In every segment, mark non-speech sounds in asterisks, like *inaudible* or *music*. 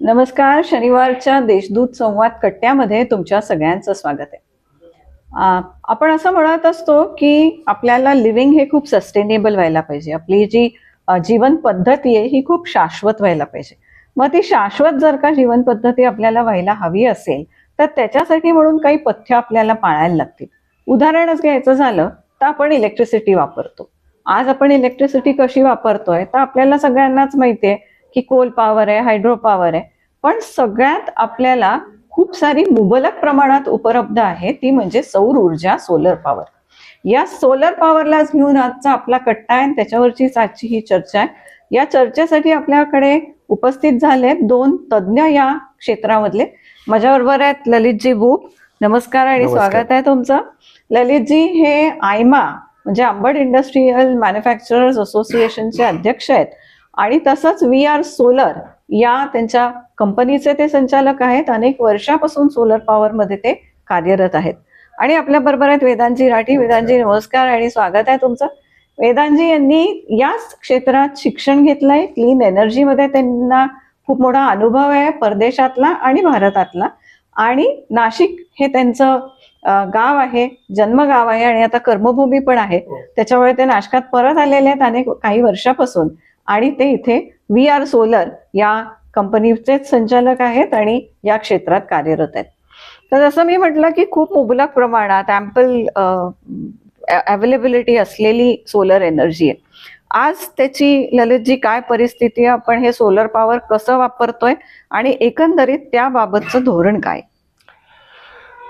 नमस्कार शनिवारच्या देशदूत संवाद कट्ट्यामध्ये तुमच्या सगळ्यांचं स्वागत आहे. आपण असं म्हणत असतो की आपल्याला लिव्हिंग हे खूप सस्टेनेबल व्हायला पाहिजे. आपली जी जीवन पद्धती आहे ही खूप शाश्वत व्हायला पाहिजे. मग ती शाश्वत जर का जीवन पद्धती आपल्याला व्हायला हवी असेल तर त्याच्यासाठी म्हणून काही पथ्य आपल्याला पाळायला लागतील. उदाहरणच घ्यायचं झालं तर आपण इलेक्ट्रिसिटी वापरतो. आज आपण इलेक्ट्रिसिटी कशी वापरतोय तर आपल्याला सगळ्यांनाच माहिती आहे की कोल पॉवर आहे हायड्रो पॉवर आहे. पण सगळ्यात आपल्याला खूप सारी मुबलक प्रमाणात उपलब्ध आहे ती म्हणजे सौर ऊर्जा सोलर पॉवर या सोलर पॉवरलाच घेऊन आजचा आपला कट्टा आहे त्याच्यावरचीच आजची ही चर्चा आहे. या चर्चेसाठी आपल्याकडे उपस्थित झाले दोन तज्ज्ञ या क्षेत्रामधले. माझ्याबरोबर आहेत ललितजी बुक. नमस्कार आणि. स्वागत आहे तुमचं. ललितजी हे आयमा म्हणजे आंबड इंडस्ट्रीयल मॅन्युफॅक्चरर्स असोसिएशनचे अध्यक्ष आहेत. आणि तसंच वी आर सोलर या त्यांच्या कंपनीचे ते संचालक आहेत. अनेक वर्षापासून सोलर पॉवर मध्ये ते कार्यरत आहेत. आणि आपल्या बरोबर आहेत वेदांजी राठी. वेदांजी नमस्कार आणि स्वागत आहे तुमचं. वेदांजी यांनी याच क्षेत्रात शिक्षण घेतलंय. क्लीन एनर्जीमध्ये त्यांना खूप मोठा अनुभव आहे परदेशातला आणि भारतातला. आणि नाशिक हे त्यांचं गाव आहे जन्मगाव आहे आणि आता कर्मभूमी पण आहे. त्याच्यामुळे ते नाशकात परत आलेले आहेत अनेक काही वर्षापासून. आणि ते इथे वी आर सोलर या कंपनीचेच संचालक आहेत आणि या क्षेत्रात कार्यरत आहेत. तर जसं मी म्हटलं की खूप मुबलक प्रमाणात ॲम्पल अवेलेबिलिटी असलेली सोलर एनर्जी आहे. आज त्याची ललितजी काय परिस्थिती आहे? आपण हे सोलर पॉवर कसं वापरतोय? आणि एकंदरीत त्याबाबतचं धोरण काय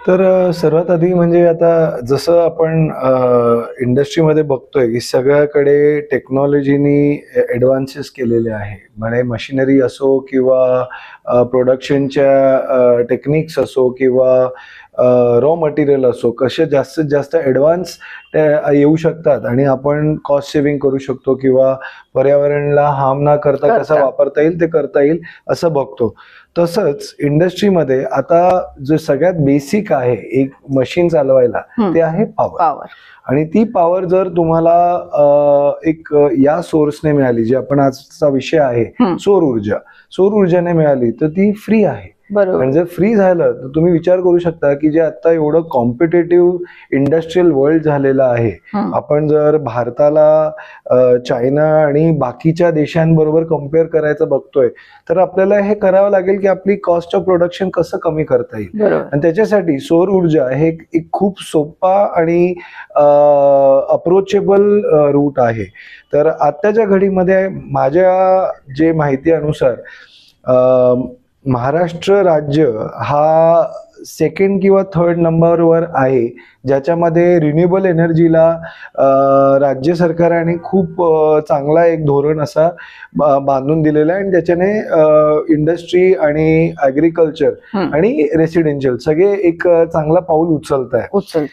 तर सर्वात आधी म्हणजे आता जसं आपण इंडस्ट्रीमध्ये बघतोय की सगळ्याकडे टेक्नॉलॉजीनी ॲडव्हान्सेस केलेले आहे. म्हणजे मशिनरी असो किंवा प्रोडक्शनच्या टेक्निक्स असो किंवा रॉ मटेरियल असो कसे जास्तीत जास्त ॲडव्हान्स येऊ शकतात आणि आपण कॉस्ट सेव्हिंग करू शकतो किंवा पर्यावरणाला हार्म न करता कसा. वापरता येईल ते करता येईल असं बघतो तसंच इंडस्ट्रीमध्ये आता जो सगळ्यात बेसिक आहे एक मशीन चालवायला. ते आहे पॉवर पॉवर आणि ती पॉवर जर तुम्हाला एक या सोर्सने मिळाली जे आपण आजचा विषय आहे सौर ऊर्जा. सौर ऊर्जाने मिळाली तर ती फ्री आहे. बरोबर. आणि जर फ्री झालं तर तुम्ही विचार करू शकता की जे आता एवढं कॉम्पिटेटिव्ह इंडस्ट्रीयल वर्ल्ड झालेलं आहे. आपण जर भारताला चायना आणि बाकीच्या देशांबरोबर कंपेअर करायचं बघतोय तर आपल्याला हे करावं लागेल की आपली कॉस्ट ऑफ प्रोडक्शन कसं कमी करता येईल. आणि त्याच्यासाठी सौर ऊर्जा हे एक खूप सोपा आणि अप्रोचेबल रूट आहे. तर आत्ताच्या घडीमध्ये माझ्या जे माहिती अनुसार महाराष्ट्र राज्य हा सेकंड किंवा थर्ड नंबरवर आहे ज्याच्यामध्ये रिन्युएबल एनर्जीला राज्य सरकाराने खूप चांगला एक धोरण असा बांधून दिलेला आहे आणि त्याच्याने इंडस्ट्री आणि ॲग्रिकल्चर. आणि रेसिडेन्शियल सगळे एक चांगला पाऊल उचलत आहे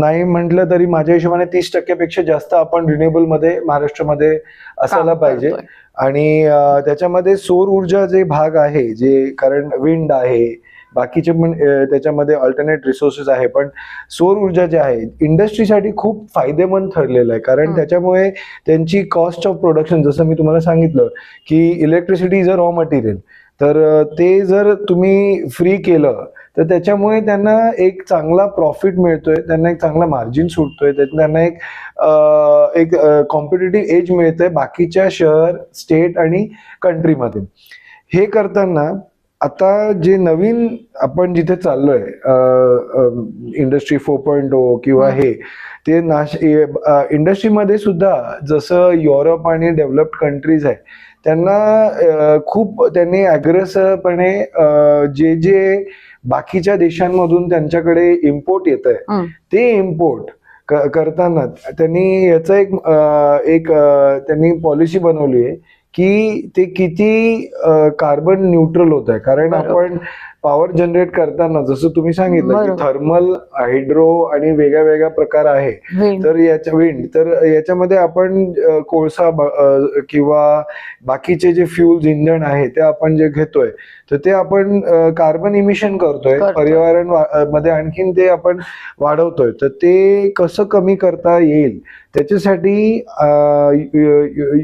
नाही म्हटलं तरी माझ्या हिशोबाने तीस टक्क्यापेक्षा जास्त आपण रिन्युएबलमध्ये महाराष्ट्रामध्ये असायला पाहिजे. आणि त्याच्यामध्ये सौर ऊर्जा जे भाग आहे जे कारण विंड आहे बाकीचे पण त्याच्यामध्ये अल्टरनेट रिसोर्सेस आहे पण सौर ऊर्जा जे आहे इंडस्ट्रीसाठी खूप फायदेमंद ठरलेलं आहे. कारण. त्याच्यामुळे त्यांची कॉस्ट ऑफ प्रोडक्शन जसं मी तुम्हाला सांगितलं की electricity is a raw material तर ते जर तुम्ही फ्री केलं तर त्याच्यामुळे त्यांना एक चांगला प्रॉफिट मिळतोय त्यांना एक चांगला मार्जिन सुटतोय त्यांना एक एक कॉम्पिटेटिव्ह एज मिळतंय बाकीच्या शहर स्टेट आणि कंट्रीमध्ये हे करताना आता जे नवीन आपण जिथे चाललोय इंडस्ट्री फोर पॉईंट ओ किंवा हं. ते नाश इंडस्ट्रीमध्ये सुद्धा जसं युरोप आणि डेव्हलप्ड कंट्रीज आहे त्यांना खूप त्यांनी अग्रेसरपणे जे जे बाकीच्या देशांमधून त्यांच्याकडे इम्पोर्ट येत आहे. ते इम्पोर्ट करताना त्यांनी याचं एक एक त्यांनी पॉलिसी बनवली आहे की ते किती कार्बन न्यूट्रल होत आहे कारण. आपण पॉवर जनरेट करताना जसं तुम्ही सांगितलं की. थर्मल हायड्रो आणि वेगळ्या वेगळ्या प्रकार आहे. तर याच्या विंड तर याच्यामध्ये आपण कोळसा किंवा बाकीचे जे फ्युल्स इंधन आहे ते आपण जे घेतोय तर ते आपण कार्बन इमिशन करतोय. पर्यावरणमध्ये आणखीन ते आपण वाढवतोय तर ते कसं कमी करता येईल त्याच्यासाठी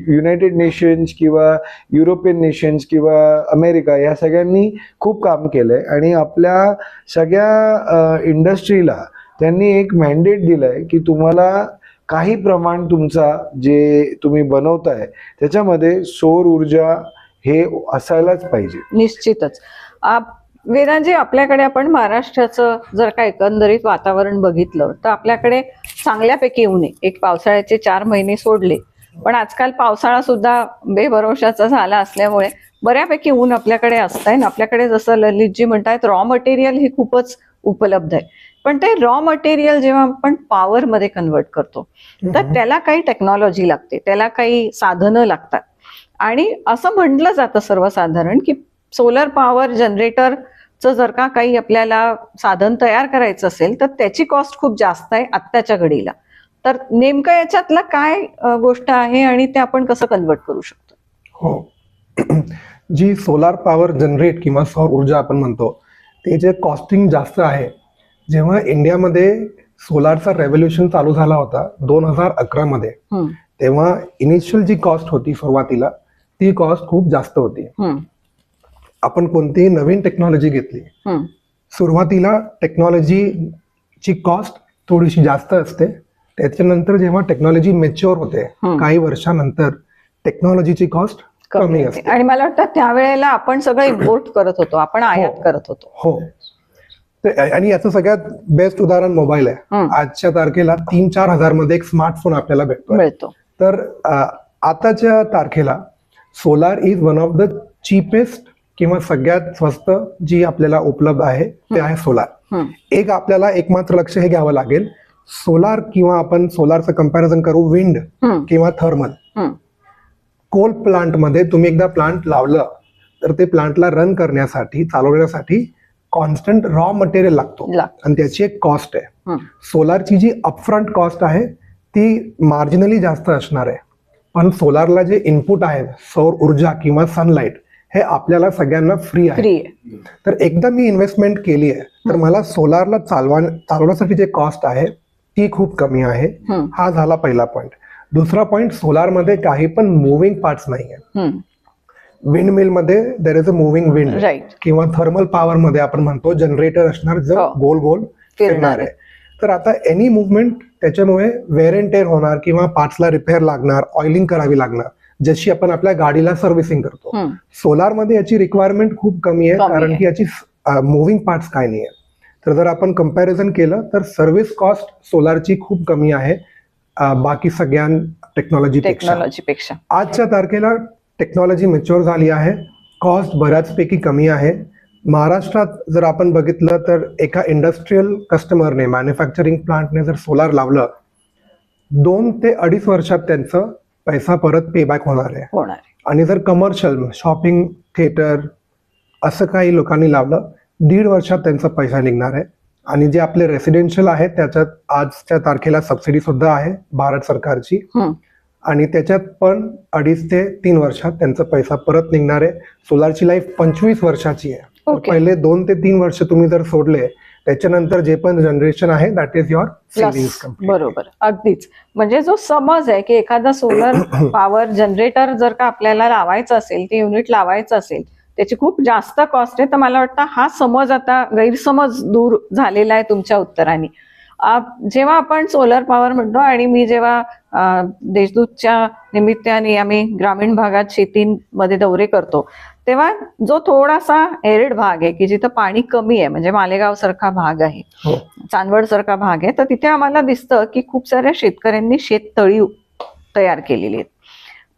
युनायटेड नेशन्स किंवा युरोपियन नेशन्स किंवा अमेरिका या सगळ्यांनी खूप काम केलंय आणि आपल्या सगळ्या इंडस्ट्रीला त्यांनी एक मॅन्डेट दिलंय की तुम्हाला काही प्रमाण तुमचा जे तुम्ही बनवताय त्याच्यामध्ये सौर ऊर्जा हे असायलाच पाहिजे. निश्चितच. आप- वेदांजी आपल्याकडे आपण महाराष्ट्राचं जर का एकंदरीत वातावरण बघितलं तर आपल्याकडे चांगल्यापैकी ऊन एक पावसाळ्याचे चार महिने सोडले. पण आजकाल पावसाळा सुद्धा बेभरोशाचा झाला असल्यामुळे बऱ्यापैकी ऊन आपल्याकडे असतंय ना आपल्याकडे जसं ललितजी म्हणतायत रॉ मटेरियल हे खूपच उपलब्ध आहे. पण ते रॉ मटेरियल जेव्हा आपण पॉवर मध्ये कन्वर्ट करतो तर त्याला काही टेक्नॉलॉजी लागते त्याला काही साधनं लागतात. आणि असं म्हटलं जातं सर्वसाधारण की सोलर पॉवर जनरेटरचं जर का काही आपल्याला साधन तयार करायचं असेल तर त्याची कॉस्ट खूप जास्त आहे आत्ताच्या घडीला. तर नेमकं याच्यातलं काय गोष्ट आहे आणि ते आपण कसं कन्वर्ट करू शकतो? हो. *clears throat* जी सोलार पॉवर जनरेट किंवा सौर ऊर्जा आपण म्हणतो ते जे कॉस्टिंग जास्त आहे जेव्हा इंडियामध्ये सोलारचा रेव्होल्युशन चालू झाला होता दोन हजार अकरामध्ये तेव्हा इनिशियल जी कॉस्ट होती सुरुवातीला ती कॉस्ट खूप जास्त होती. आपण कोणतीही नवीन टेक्नॉलॉजी घेतली सुरुवातीला टेक्नॉलॉजीची कॉस्ट थोडीशी जास्त असते. त्याच्यानंतर जेव्हा टेक्नॉलॉजी मेच्युअर होते. काही वर्षानंतर टेक्नॉलॉजीची कॉस्ट कमी. असते. आणि मला वाटतं त्यावेळेला आपण सगळं इम्पोर्ट *clears throat* करत होतो आपण आयात हो. करत होतो. हो. ते- आणि याचं सगळ्यात बेस्ट उदाहरण मोबाईल आहे. आजच्या तारखेला तीन चार हजारमध्ये एक स्मार्टफोन आपल्याला भेटतो मिळतो. तर आताच्या तारखेला solar is one of the cheapest किंवा सगळ्यात स्वस्त जी आपल्याला उपलब्ध आहे ते आहे सोलार एक आपल्याला एकमात्र लक्ष हे घ्यावं लागेल. सोलार किंवा आपण सोलारचं कंपॅरिझन करू विंड किंवा थर्मल. कोल प्लांटमध्ये तुम्ही एकदा प्लांट लावलं तर ते प्लांटला रन करण्यासाठी चालवण्यासाठी कॉन्स्टंट रॉ मटेरियल लागतो. आणि त्याची एक कॉस्ट आहे. सोलारची जी अपफ्रंट कॉस्ट आहे ती मार्जिनली जास्त असणार आहे. पण सोलारला जे इनपुट आहे सौर ऊर्जा किंवा सनलाईट हे आपल्याला सगळ्यांना फ्री आहे. तर एकदा मी इन्व्हेस्टमेंट केली आहे तर मला सोलारला चालवा चालवण्यासाठी जे कॉस्ट आहे ती खूप कमी आहे. हा. झाला पहिला पॉईंट दुसरा पॉईंट सोलारमध्ये काही पण मुव्हिंग पार्ट्स नाही आहे हम्म, विंड मिलमध्ये there is a moving wind किंवा थर्मल पॉवर मध्ये आपण म्हणतो जनरेटर असणार जो हो. गोल गोल फिरणार. आहे. तर आता एनी मुवमेंट त्याच्यामुळे वेअर अँड टेअर होणार किंवा पार्ट्सला रिपेअर लागणार ऑइलिंग करावी लागणार जशी आपण आपल्या गाडीला सर्व्हिसिंग करतो. हम्म, सोलारमध्ये याची रिक्वायरमेंट खूप कमी आहे कारण. की याची मुव्हिंग पार्ट्स काय नाही आहे तर जर आपण कंपॅरिझन केलं तर सर्व्हिस कॉस्ट सोलारची खूप कमी आहे. बाकी सगळ्या टेक्नॉलॉजीपेक्षा टेक्नॉलॉजीपेक्षा आजच्या तारखेला टेक्नॉलॉजी मॅच्युअर झाली आहे. कॉस्ट बऱ्याचपैकी कमी आहे. महाराष्ट्रात जर आपण बघितलं तर एका इंडस्ट्रीयल कस्टमरने मॅन्युफॅक्चरिंग प्लांटने जर सोलार लावलं दोन ते अडीच वर्षात त्यांचं पैसा परत पेबॅक होणार आहे. होणार आहे. आणि जर कमर्शियल शॉपिंग थिएटर असं काही लोकांनी लावलं दीड वर्षात त्यांचा पैसा निघणार आहे. आणि जे आपले रेसिडेन्शियल आहेत त्याच्यात आजच्या तारखेला सबसिडी सुद्धा आहे भारत सरकारची. आणि त्याच्यात पण अडीच ते तीन वर्षात त्यांचा पैसा परत निघणार आहे. सोलारची लाईफ पंचवीस वर्षाची आहे. Okay. पहिले दोन ते तीन वर्ष तुम्ही जर सोडले त्याच्यानंतर जे पण जनरेशन आहे दॅट इज युअर बरोबर. अगदीच. म्हणजे जो समज आहे की एखादा सोलर पॉवर जनरेटर जर का आपल्याला लावायचं असेल ते युनिट लावायचं असेल त्याची खूप जास्त कॉस्ट आहे. तर मला वाटतं हा समज आता गैरसमज दूर झालेला आहे तुमच्या उत्तराने. जेव्हा आपण सोलर पॉवर म्हणतो आणि मी जेव्हा देशदूतच्या निमित्ताने आम्ही ग्रामीण भागात शेतीमध्ये दौरे करतो तेव्हा जो थोडासा एरिड भाग आहे की जिथं पाणी कमी आहे म्हणजे मालेगाव सारखा भाग आहे हो. चांदवड सारखा भाग आहे तर तिथे आम्हाला दिसतं की खूप साऱ्या शेतकऱ्यांनी शेततळी तयार केलेली आहेत.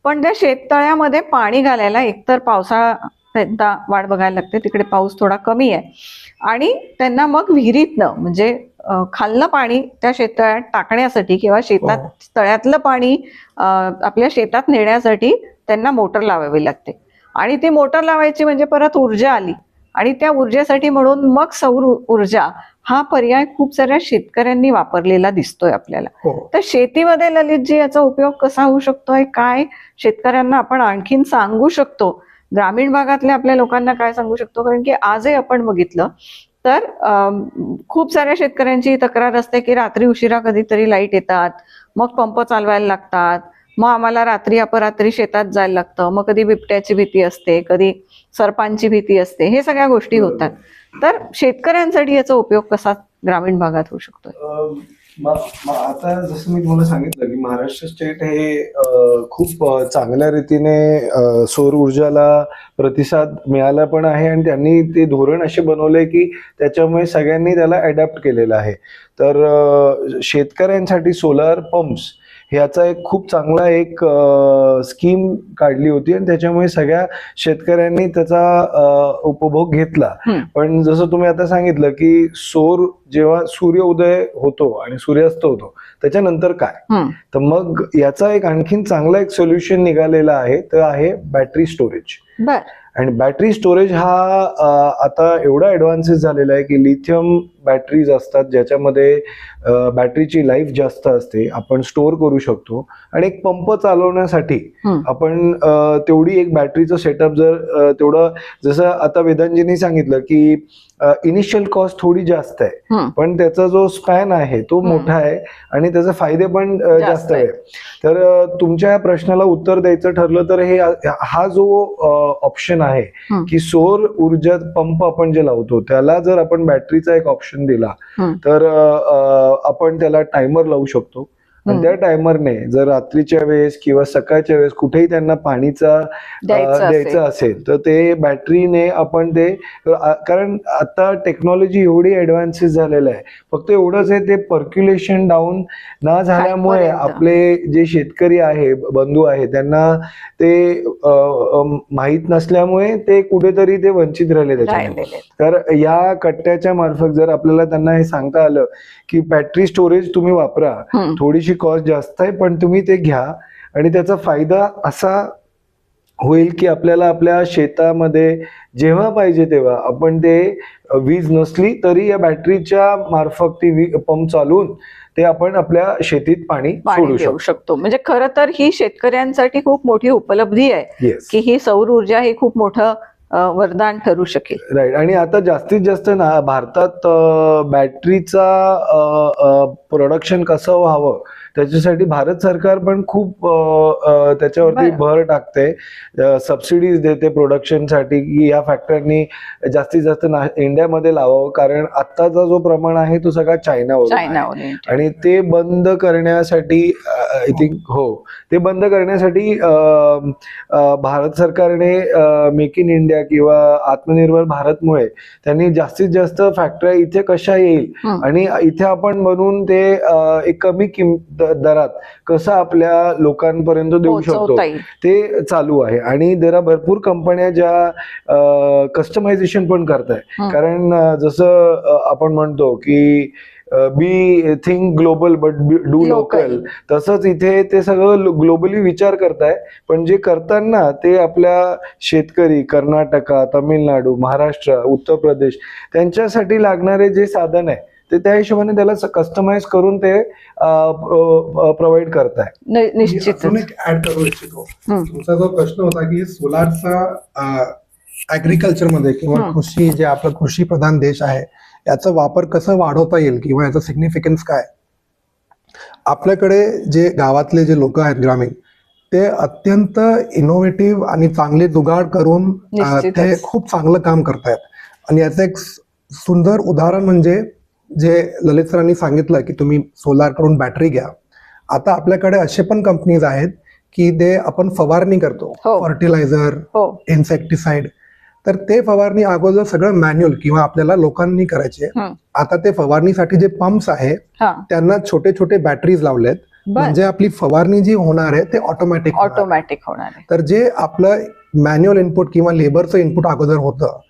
पण त्या शेततळ्यामध्ये पाणी घालायला एकतर पावसाळा त्यांना वाट बघायला लागते. तिकडे पाऊस थोडा कमी आहे. आणि त्यांना मग विहिरीतनं म्हणजे अं, खालनं पाणी त्या शेततळ्यात टाकण्यासाठी किंवा शेतात हो. तळ्यातलं पाणी आपल्या शेतात नेण्यासाठी त्यांना मोटर लावावी लागते. आणि ती मोटर लावायची म्हणजे परत ऊर्जा आली. आणि त्या ऊर्जेसाठी म्हणून मग सौर ऊर्जा हा पर्याय खूप साऱ्या शेतकऱ्यांनी वापरलेला दिसतोय आपल्याला. हो. तर शेतीमध्ये ललितजी याचा उपयोग कसा होऊ शकतोय? काय? शेतकऱ्यांना आपण आणखीन सांगू शकतो. ग्रामीण भागातल्या आपल्या लोकांना काय सांगू शकतो? कारण की आजही आपण बघितलं तर खूप साऱ्या शेतकऱ्यांची तक्रार असते की रात्री उशिरा कधीतरी लाइट येतात मग पंप चालवायला लागतात मग आम्हाला रात्री अपरात्री शेतात जायला लागतं मग कधी बिबट्याची भीती असते कधी सरपांची भीती असते हे सगळ्या गोष्टी होतात. तर शेतकऱ्यांसाठी याचा उपयोग कसा ग्रामीण भागात होऊ शकतो मग आता जसं मी तुम्हाला सांगितलं की महाराष्ट्र स्टेट हे खूप चांगल्या रीतीने सौर ऊर्जाला प्रतिसाद मिळाला पण आहे आणि त्यांनी ते धोरण असे बनवले की त्याच्यामुळे सगळ्यांनी त्याला अडॅप्ट केलेलं आहे. तर शेतकऱ्यांसाठी सोलार पंप्स ह्याचा एक खूप चांगला एक स्कीम काढली होती आणि त्याच्यामुळे सगळ्या शेतकऱ्यांनी त्याचा उपभोग घेतला. पण जसं तुम्ही आता सांगितलं की सौर जेव्हा सूर्य उदय होतो आणि सूर्यास्त होतो त्याच्यानंतर काय. तर मग याचा एक आणखीन चांगला एक सोल्युशन निघालेला आहे तर आहे बॅटरी स्टोरेज बर आणि बॅटरी स्टोरेज हा आता एवढा ऍडव्हान्सेस झालेला आहे की लिथियम बॅटरीज असतात ज्याच्यामध्ये बॅटरीची लाईफ जास्त असते आपण स्टोअर करू शकतो आणि एक पंप चालवण्यासाठी. आपण तेवढी एक बॅटरीचं सेटअप जर तेवढं जसं आता वेदांजींनी सांगितलं की इनिशियल कॉस्ट थोडी जास्त आहे. पण त्याचा जो स्पॅन आहे तो. मोठा आहे आणि त्याचे फायदे पण जास्त आहे. तर तुमच्या या प्रश्नाला उत्तर द्यायचं ठरलं तर हे हा जो ऑप्शन आहे. की सौर ऊर्जा पंप आपण जे लावतो त्याला जर आपण बॅटरीचा एक ऑप्शन दिला. तर आपण त्याला टायमर लावू शकतो आणि. त्या टायमरने जर रात्रीच्या वेळेस किंवा सकाळच्या वेळेस कुठेही त्यांना पाणीचा द्यायचं असेल. तर ते बॅटरीने आपण ते कारण आता टेक्नॉलॉजी एवढी ऍडव्हान्सेस झालेलं आहे फक्त एवढंच आहे ते पर्क्युलेशन डाऊन न झाल्यामुळे. आपले जे शेतकरी आहे बंधू आहे त्यांना ते माहीत नसल्यामुळे ते कुठेतरी ते वंचित राहिले त्याच्यामुळे आहेत. तर या कट्ट्याच्या मार्फत जर आपल्याला त्यांना हे सांगता आलं की बॅटरी स्टोरेज तुम्ही वापरा हम्म. थोडीशी कॉस्ट जास्त आहे पण तुम्ही ते घ्या. आणि त्याचा फायदा असा होईल की आपल्याला आपल्या शेतामध्ये जेव्हा पाहिजे तेव्हा आपण ते वीज नसली तरी या बॅटरीच्या मार्फत ती पंप चालवून ते आपण आपल्या शेतीत पाणी पाणी सोडू शकतो. शकतो. म्हणजे खरं तर ही शेतकऱ्यांसाठी खूप मोठी उपलब्धी आहे येस की ही सौर ऊर्जा ही खूप मोठं वरदान ठरू शकेल. राईट आणि आता जास्तीत जास्त ना भारतात बॅटरीचा प्रोडक्शन कसं व्हावं त्याच्यासाठी भारत सरकार पण खूप त्याच्यावरती. भर टाकते. सबसिडीज देते प्रोडक्शनसाठी की या फॅक्टरीनी जास्तीत जास्त इंडियामध्ये लावावं. कारण आत्ताचा जो प्रमाण आहे तो सगळा चायनावर आणि ते बंद करण्यासाठी आय थिंक हो. ते बंद करण्यासाठी भारत सरकारने मेक इन इंडिया किंवा आत्मनिर्भर भारतमुळे त्यांनी जास्तीत जास्त फॅक्टऱ्या इथे कशा येईल. आणि इथे आपण बनवून ते एक कमी किम द- दरात कसं आपल्या लोकांपर्यंत देऊ शकतो ते चालू आहे. आणि जरा भरपूर कंपन्या ज्या कस्टमायझेशन पण करताय. कारण जसं आपण म्हणतो की be think global but do. Local तसंच इथे ते सगळं ग्लोबली विचार करताय. पण जे करताना ते आपल्या शेतकरी कर्नाटका तामिळनाडू महाराष्ट्र उत्तर प्रदेश त्यांच्यासाठी लागणारे जे साधन आहे ते त्या हिशोबाने त्याला कस्टमाइज करून ते प्रोव्हाइड करताय न- मी निश्चितच अजून एक ऍड करू इच्छितो. तुमचा जो प्रश्न होता की सोलारचा ऍग्रिकल्चरमध्ये किंवा. कृषी जे आपलं कृषी प्रधान देश आहे याचा वापर कसं वाढवता येईल किंवा याचं सिग्निफिकन्स काय आपल्याकडे जे गावातले जे लोक आहेत ग्रामीण ते अत्यंत इनोव्हेटिव्ह आणि चांगले जुगाड करून. ते खूप चांगलं काम करतायत आणि याचं एक सुंदर उदाहरण म्हणजे जे ललित सरांनी सांगितलं की तुम्ही सोलारकडून बॅटरी घ्या. आता आपल्याकडे असे पण कंपनीज आहेत की ते आपण फवारणी करतो. हो. फर्टिलायझर हो. इन्सेक्टिसाइड तर ते फवारणी अगोदर सगळं मॅन्युअल किंवा आपल्याला लोकांनी करायचे. हं. आता ते फवारणीसाठी जे पंप्स आहे हा. त्यांना छोटे छोटे बॅटरीज लावलेत. म्हणजे आपली फवारणी जी होणार आहे ते ऑटोमॅटिक ऑटोमॅटिक होणार आहे. तर जे आपलं मॅन्युअल इनपुट किंवा लेबरचं इनपुट अगोदर होतं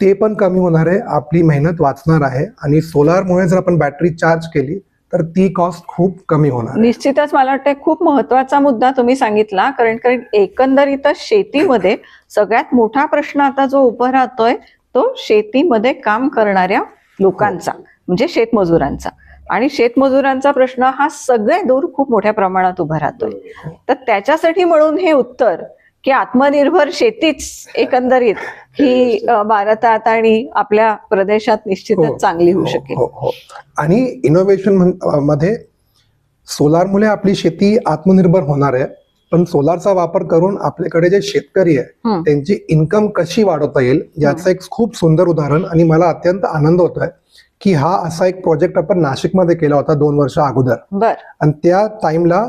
ते पण कमी होणार आहे. आपली मेहनत वाचणार आहे. आणि सोलारमुळे जर आपण बॅटरी चार्ज केली तर ती कॉस्ट खूप कमी होणार निश्चितच मला वाटतं खूप महत्त्वाचा मुद्दा तुम्ही सांगितला. कारण कारण एकंदरीतच शेतीमध्ये सगळ्यात मोठा प्रश्न आता जो उभा राहतोय तो शेतीमध्ये काम करणाऱ्या लोकांचा म्हणजे शेतमजुरांचा. आणि शेतमजुरांचा प्रश्न हा सगळे दूर खूप मोठ्या प्रमाणात उभा राहतोय. तर त्याच्यासाठी म्हणून हे उत्तर की आत्मनिर्भर शेतीच एकंदरीत ही भारतात आणि आपल्या प्रदेशात हो, निश्चितच चांगली होऊ हो, शकेल. हो, हो. आणि इनोव्हेशनमध्ये सोलारमुळे आपली शेती आत्मनिर्भर होणार आहे. पण सोलारचा वापर करून आपल्याकडे जे शेतकरी आहे हं. त्यांची इन्कम कशी वाढवता येईल याचं एक खूप सुंदर उदाहरण आणि मला अत्यंत आनंद होतोय की हा असा एक प्रोजेक्ट आपण नाशिकमध्ये केला होता दोन वर्ष अगोदर. आणि त्या टाइमला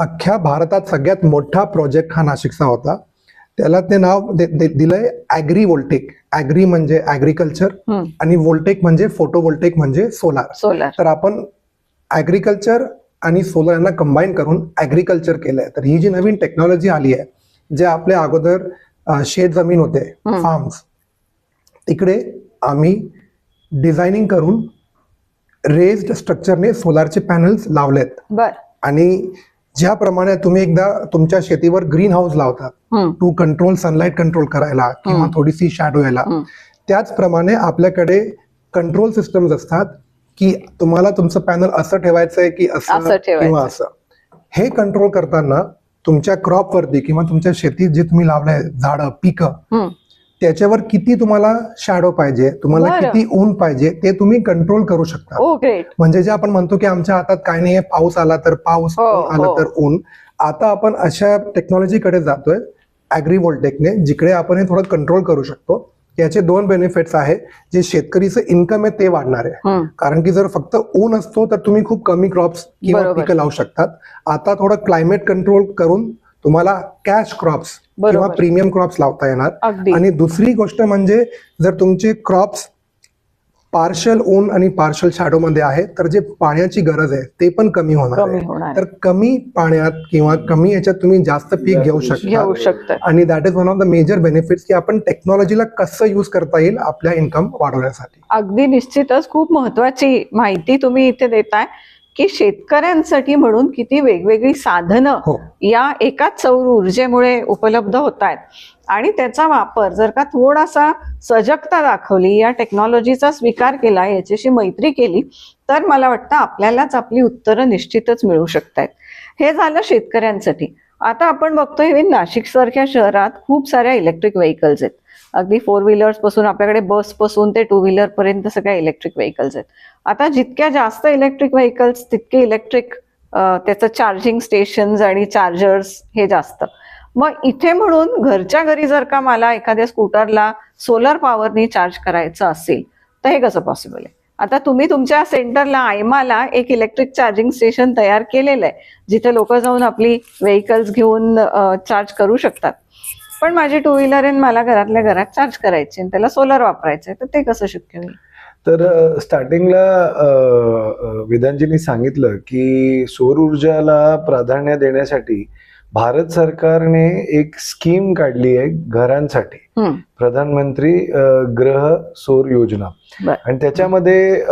अख्ख्या भारतात सगळ्यात मोठा प्रोजेक्ट हा नाशिकचा होता. त्याला ते नाव दिलंय ॲग्री वोल्टेक ॲग्री म्हणजे ॲग्रिकल्चर हं. आणि वोल्टेक म्हणजे फोटोवोल्टेक म्हणजे सोलार सोलार तर आपण ॲग्रिकल्चर आणि सोलर यांना कंबाईन करून ॲग्रिकल्चर केलंय. तर ही जी नवीन टेक्नॉलॉजी आली आहे जे आपल्या अगोदर शेत जमीन होते. फार्म्स तिकडे आम्ही डिझायनिंग करून रेस्ड स्ट्रक्चरने सोलारचे पॅनल्स लावलेत. आणि ज्याप्रमाणे तुम्ही एकदा तुमच्या शेतीवर ग्रीन हाऊस लावतात हं. टू कंट्रोल सनलाईट कंट्रोल करायला किंवा. थोडीशी शॅडो यायला. त्याचप्रमाणे आपल्याकडे कंट्रोल सिस्टम्स असतात की तुम्हाला तुमचं पॅनल असं ठेवायचंय की असं ठेवायचं. किंवा असं हे कंट्रोल करताना तुमच्या क्रॉप वरती किंवा तुमच्या शेतीत जे तुम्ही लावलंय झाडं पिकं. त्याच्यावर किती तुम्हाला शॅडो पाहिजे तुम्हाला बरं. किती ऊन पाहिजे ते तुम्ही कंट्रोल करू शकता ओ ग्रेट म्हणजे जे आपण म्हणतो की आमच्या हातात काय नाहीये पाऊस आला तर पाऊस हो, ऊन आलं हो. तर ऊन आता आपण अशा टेक्नॉलॉजीकडे जातोय ॲग्रीवोल्टेकने जिकडे आपण हे थोडं कंट्रोल करू शकतो याचे दोन बेनिफिट्स आहे जे शेतकरीचं इन्कम आहे ते वाढणार आहे. कारण की जर फक्त ऊन असतो तर तुम्ही खूप कमी क्रॉप्स किंवा बरोबर. पिकं लावू शकतात आता थोडं क्लायमेट कंट्रोल करून तुम्हाला कॅश क्रॉप्स किंवा. प्रीमियम क्रॉप्स लावता येणार. आणि दुसरी गोष्ट म्हणजे जर तुमचे क्रॉप्स पार्शल ऊन आणि पार्शल शॅडो मध्ये आहे तर जे पाण्याची गरज आहे ते पण कमी होणार आहे. तर कमी पाण्यात किंवा कमी याच्यात तुम्ही जास्त पीक घेऊ शकता. घेऊ शकतं. आणि that is one of the major benefits की आपण टेक्नॉलॉजीला कसं युज करता येईल आपल्या इन्कम वाढवण्यासाठी. अगदी निश्चितच. खूप महत्वाची माहिती तुम्ही इथे देताय. की शेतकऱ्यांसाठी म्हणून किती वेगवेगळी साधनं हो. या एकाच सौर ऊर्जेमुळे उपलब्ध होत आहेत आणि त्याचा वापर जर का थोडासा सजगता दाखवली या टेक्नॉलॉजीचा स्वीकार केला याच्याशी मैत्री केली तर मला वाटतं आपल्यालाच आपली उत्तरं निश्चितच मिळू शकत आहेत हे झालं शेतकऱ्यांसाठी. आता आपण बघतोय नाशिक सारख्या शहरात खूप साऱ्या इलेक्ट्रिक व्हेकल्स आहेत. अगदी फोर व्हीलर्सपासून आपल्याकडे बसपासून ते टू व्हीलर पर्यंत सगळ्या इलेक्ट्रिक व्हेकल्स आहेत. आता जितक्या जास्त इलेक्ट्रिक व्हेकल्स तितके इलेक्ट्रिक त्याचं चार्जिंग स्टेशन्स आणि चार्जर्स हे जास्त. मग इथे म्हणून घरच्या घरी जर का मला एखाद्या स्कूटरला सोलर पॉवरनी चार्ज करायचं असेल तर हे कसं पॉसिबल आहे? आता तुम्ही तुमच्या सेंटरला आयमाला एक इलेक्ट्रिक चार्जिंग स्टेशन तयार केलेलं आहे जिथे लोक जाऊन आपली व्हेकल्स घेऊन चार्ज करू शकतात. पण माझी टू व्हीलर आहे मला घरातल्या घरात चार्ज करायची आणि त्याला सोलर वापरायचंय तर ते कसं शक्य होईल? तर स्टार्टिंगला विधानजींनी सांगितलं की सौर ऊर्जाला प्राधान्य देण्यासाठी भारत सरकारने एक स्कीम काढली आहे घरांसाठी. प्रधानमंत्री ग्रह सौर योजना. आणि त्याच्यामध्ये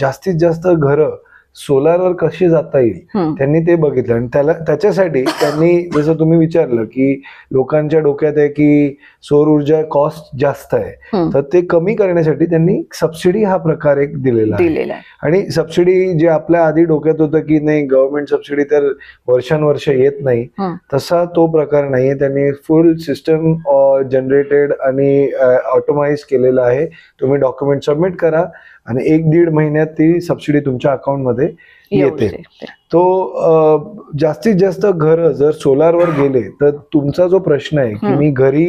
जास्तीत जास्त घरं सोलारवर कशी जाता येईल त्यांनी ते बघितलं. आणि त्याला त्याच्यासाठी त्यांनी जसं तुम्ही विचारलं की लोकांच्या डोक्यात आहे की सौर ऊर्जा कॉस्ट जास्त आहे. तर ते कमी करण्यासाठी त्यांनी सबसिडी हा प्रकार एक दिलेला आहे. आणि सबसिडी जे आपल्या आधी डोक्यात होतं की नाही गव्हर्नमेंट सबसिडी तर वर्षानुवर्ष येत नाही. तसा तो प्रकार नाहीये. त्यांनी फुल सिस्टम जनरेटेड आणि ऑटोमाइज केलेलं आहे. तुम्ही डॉक्युमेंट सबमिट करा. आणि एक दीड महिन्यात ती सबसिडी तुमच्या अकाउंटमध्ये येते. तो जास्तीत जास्त घर जर सोलारवर गेले तर तुमचा जो प्रश्न आहे की. मी घरी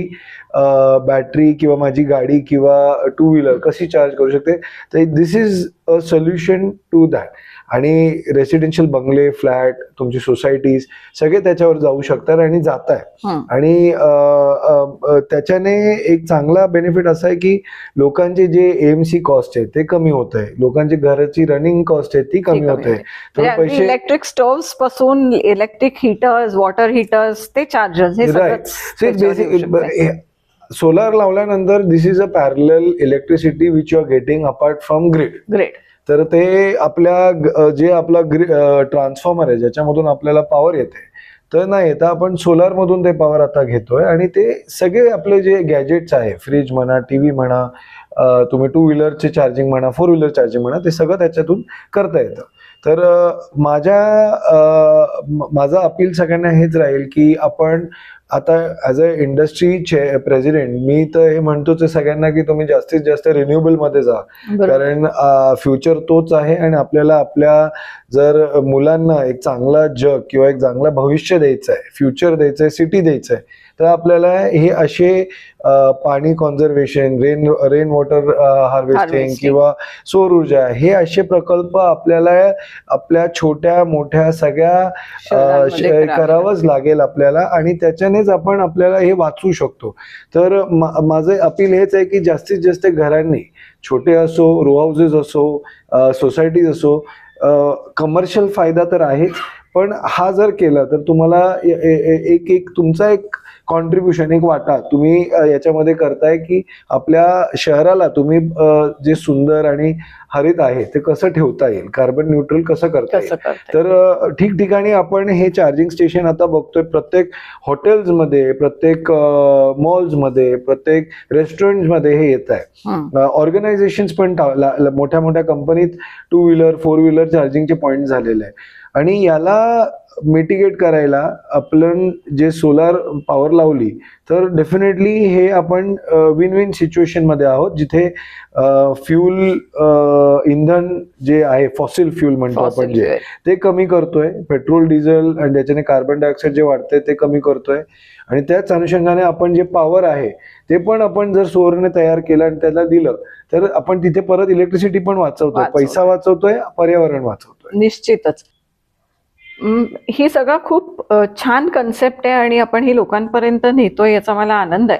बॅटरी किंवा माझी गाडी किंवा टू व्हीलर कशी चार्ज करू शकते तर this is a solution to that आणि रेसिडेन्शियल बंगले फ्लॅट तुमची सोसायटीज सगळे त्याच्यावर जाऊ शकतात आणि जात आहे. आणि त्याच्याने एक चांगला बेनिफिट असा आहे की लोकांचे जे एएमसी कॉस्ट आहे ते कमी होत आहे. लोकांची घराची रनिंग कॉस्ट आहे ती कमी होते. तुम्ही म्हणजे पैसे इलेक्ट्रिक स्टोव्हपासून इलेक्ट्रिक हिटर्स वॉटर हिटर्स ते चार्जर्स हे सोलार लावल्यानंतर this is a parallel electricity which you are getting apart from grid great तर ते आपल्या ग- जे आपला ग्रि ट्रान्सफॉर्मर आहे ज्याच्यामधून आपल्याला पॉवर येते तर नाही तर आपण सोलारमधून ते पॉवर आता घेतोय आणि ते सगळे आपले जे गॅजेट्स आहे फ्रीज म्हणा टीव्ही म्हणा तुम्ही टू व्हीलरचे चार्जिंग म्हणा फोर व्हीलर चार्जिंग म्हणा ते सगळं त्याच्यातून करता येतं. तर माझ्या माझा माझं अपील सगळ्यांना हेच राहील की आपण आता ॲज अ इंडस्ट्रीचे प्रेसिडेंट मी तर हे म्हणतोच सगळ्यांना की तुम्ही जास्तीत जास्त रिन्युएबलमध्ये जा. कारण फ्युचर तोच आहे आणि आपल्याला आपल्या जर मुलांना एक चांगला जग किंवा एक चांगलं भविष्य द्यायचं आहे फ्युचर द्यायचं आहे सिटी द्यायचं आहे तर आपल्याला हे असे पाणी conservation rain rain water harvesting. किंवा सौर ऊर्जा हे असे प्रकल्प आपल्याला आपल्या छोट्या मोठ्या सगळ्या करावंच लागेल आपल्याला आणि त्याच्यानेच आपण आपल्याला हे वाचवू शकतो तर माझं अपील हेच आहे की जास्तीत जास्त घरांनी छोटे असो रो हाऊसेस असो सोसायटीज असो कमर्शियल फायदा तर आहेच पण हा जर केला तर तुम्हाला ए- एक एक तुमचा एक कॉन्ट्रीब्युशन एक वाटा. तुम्ही याच्यामध्ये करताय की आपल्या शहराला तुम्ही जे सुंदर आणि हरित आहे ते कसं ठेवता येईल? कार्बन न्यूट्रल कसं करता येईल? तर ठिकठिकाणी आपण हे चार्जिंग स्टेशन आता बघतोय प्रत्येक हॉटेल्समध्ये प्रत्येक मॉल्समध्ये प्रत्येक रेस्टॉरंटमध्ये हे येत आहे. ऑर्गनायझेशन पण मोठ्या मोठ्या कंपनीत टू व्हीलर फोर व्हीलर चार्जिंगचे पॉईंट झालेले आहे. आणि याला मिटिगेट करायला आपण जे सोलार पॉवर लावली तर डेफिनेटली हे आपण विन विन सिच्युएशनमध्ये आहोत जिथे फ्यूल इंधन जे आहे फॉसिल फ्यूल म्हणतो आपण जे. ते कमी करतोय. पेट्रोल डिझेल आणि त्याच्याने कार्बन डायऑक्साईड जे वाढतंय ते कमी करतोय. आणि त्याच अनुषंगाने आपण जे पॉवर आहे ते पण आपण जर सोरने तयार केलं आणि त्याला दिलं तर आपण तिथे परत इलेक्ट्रिसिटी पण वाचवतोय. पैसा वाचवतोय पर्यावरण वाचवतोय. निश्चितच. ही सगळं खूप छान कन्सेप्ट आहे आणि आपण ही लोकांपर्यंत नेतोय याचा मला आनंद आहे.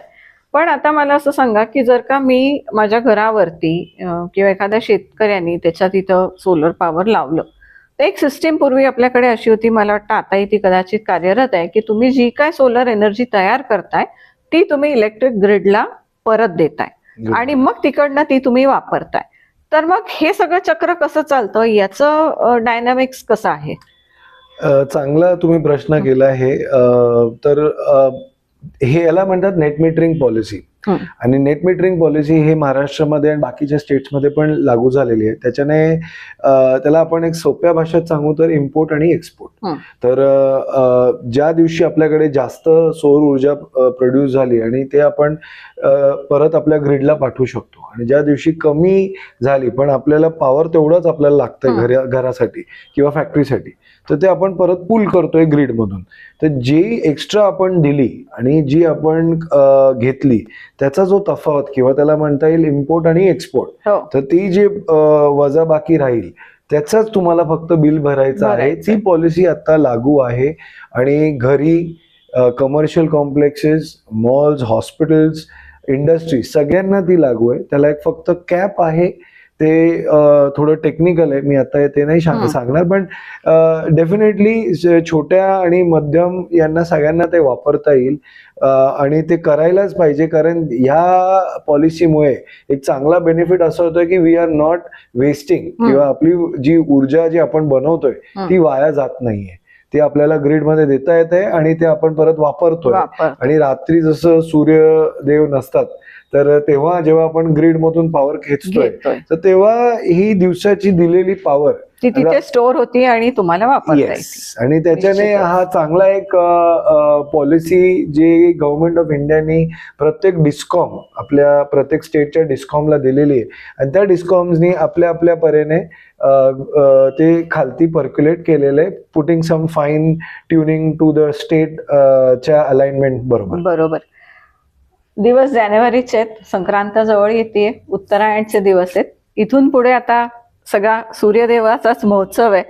पण आता मला असं सांगा की जर का मी माझ्या घरावरती किंवा एखाद्या शेतकऱ्यांनी त्याच्या तिथं सोलर पॉवर लावलं तर एक सिस्टीम पूर्वी आपल्याकडे अशी होती मला वाटतं आताही ती कदाचित कार्यरत आहे की तुम्ही जी काय सोलर एनर्जी तयार करताय ती तुम्ही इलेक्ट्रिक ग्रिडला परत देताय. आणि मग तिकडनं ती तुम्ही वापरताय. तर मग हे सगळं चक्र कसं चालतं? याचं डायनामिक्स कसं आहे? चांगला तुम्ही प्रश्न केला आहे तर हे याला म्हणतात नेट मीटरिंग पॉलिसी. आणि नेट मीटरिंग पॉलिसी हे महाराष्ट्रामध्ये आणि बाकीच्या स्टेट्समध्ये पण लागू झालेली आहे. त्याच्याने त्याला आपण एक सोप्या भाषेत सांगू तर इम्पोर्ट आणि एक्सपोर्ट. तर ज्या दिवशी आपल्याकडे जास्त सौर ऊर्जा प्रोड्यूस झाली आणि ते आपण परत आपल्या ग्रिडला पाठवू शकतो. आणि ज्या दिवशी कमी झाली पण आपल्याला पॉवर तेवढंच आपल्याला लागतंय. घरा घरासाठी किंवा फॅक्टरीसाठी तर ते आपण परत पूल करतोय ग्रीडमधून तर जी एक्स्ट्रा आपण दिली आणि जी आपण घेतली त्याचा जो तफावत किंवा त्याला म्हणता येईल इम्पोर्ट आणि एक्सपोर्ट हो. तर ती जी वजा बाकी राहील त्याचाच तुम्हाला फक्त बिल भरायचं आहे. ती. पॉलिसी आता लागू आहे आणि घरी commercial complexes malls hospitals industry सगळ्यांना ती लागू आहे. त्याला एक फक्त कॅप आहे. ते थोडं टेक्निकल आहे मी आता ते नाही सांग-. सांगणार पण डेफिनेटली छोट्या आणि मध्यम यांना सगळ्यांना ते वापरता येईल आणि ते करायलाच पाहिजे कारण ह्या पॉलिसीमुळे एक चांगला बेनिफिट असं होतोय की वी आर नॉट वेस्टिंग. किंवा आपली जी ऊर्जा जी आपण बनवतोय. ती वाया जात नाहीये ती आपल्याला ग्रीडमध्ये देता येते आणि ते आपण परत वापरतोय वापर आणि रात्री जसं सूर्यदेव नसतात तर तेव्हा जेव्हा आपण ग्रीड मधून पॉवर खेचतोय तर तेव्हा ही दिवसाची दिलेली पॉवर ती तिथे स्टोअर होती आणि तुम्हाला वापरता आणि त्याच्याने. हा चांगला एक पॉलिसी जी गव्हर्नमेंट ऑफ इंडियानी प्रत्येक डिस्कॉम आपल्या प्रत्येक स्टेटच्या डिस्कॉमला दिलेली आहे. आणि त्या डिस्कॉम्सनी आपल्या आपल्या परीने ते खालती पर्क्युलेट केलेलं आहे putting some fine tuning to the state च्या अलाइनमेंट बरोबर. बरोबर. दिवस जानेवारीचे आहेत. संक्रांत जवळ येते उत्तरायणचे दिवस आहेत. इथून पुढे आता सगळा सूर्यदेवाचाच महोत्सव आहे.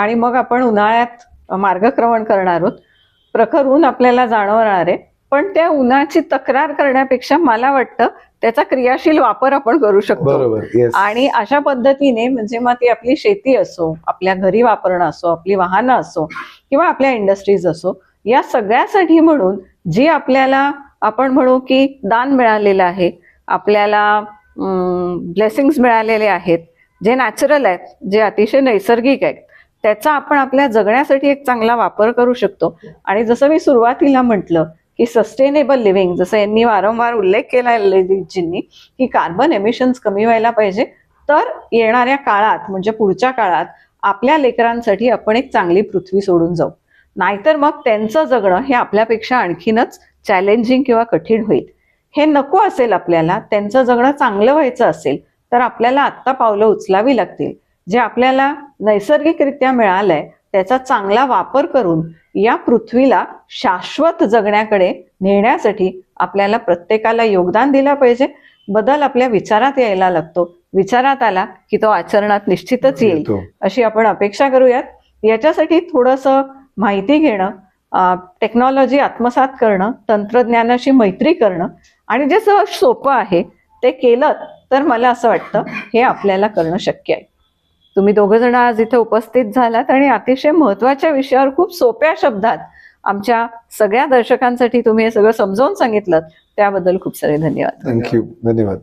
आणि मग आपण उन्हाळ्यात मार्गक्रमण करणार आहोत. प्रखर ऊन आपल्याला जाणवणार आहे. पण त्या उन्हाची तक्रार करण्यापेक्षा मला वाटतं त्याचा क्रियाशील वापर आपण करू शकतो. आणि अशा पद्धतीने म्हणजे मग ती आपली शेती असो आपल्या घरी वापरणं असो आपली वाहनं असो किंवा आपल्या इंडस्ट्रीज असो या सगळ्यासाठी म्हणून जी आपल्याला आपण म्हणू की दान मिळालेलं आहे. आपल्याला ब्लेसिंग्स मिळालेले आहेत. जे नॅचरल आहेत जे अतिशय नैसर्गिक आहेत त्याचा आपण आपल्या जगण्यासाठी एक चांगला वापर करू शकतो. आणि जसं मी सुरुवातीला म्हटलं की सस्टेनेबल लिव्हिंग जसं यांनी वारंवार उल्लेख केला ललितजींनी की कार्बन एमिशन्स कमी व्हायला पाहिजे तर येणाऱ्या काळात म्हणजे पुढच्या काळात आपल्या लेकरांसाठी आपण एक चांगली पृथ्वी सोडून जाऊ. नाहीतर मग त्यांचं जगणं हे आपल्यापेक्षा आणखीनच चॅलेंजिंग किंवा कठीण होईल. हे नको असेल आपल्याला त्यांचं जगणं चांगलं व्हायचं असेल तर आपल्याला आत्ता पावलं उचलावी लागतील. जे आपल्याला नैसर्गिकरित्या मिळालंय त्याचा चांगला वापर करून या पृथ्वीला शाश्वत जगण्याकडे नेण्यासाठी आपल्याला प्रत्येकाला योगदान दिलं पाहिजे. बदल आपल्या विचारात यायला लागतो. विचारात आला की तो आचरणात निश्चितच येईल. अशी आपण अपेक्षा करूयात. याच्यासाठी थोडंसं माहिती घेणं टेक्नॉलॉजी आत्मसात करणं तंत्रज्ञानाशी मैत्री करणं आणि जे सहज सोपं आहे ते केलं तर मला असं वाटतं हे आपल्याला करणं शक्य आहे. तुम्ही दोघं जण आज इथे उपस्थित झालात आणि अतिशय महत्त्वाच्या विषयावर खूप सोप्या शब्दात आमच्या सगळ्या दर्शकांसाठी तुम्ही हे सगळं समजावून सांगितलं. त्याबद्दल खूप सारे धन्यवाद. थँक्यू धन्यवाद.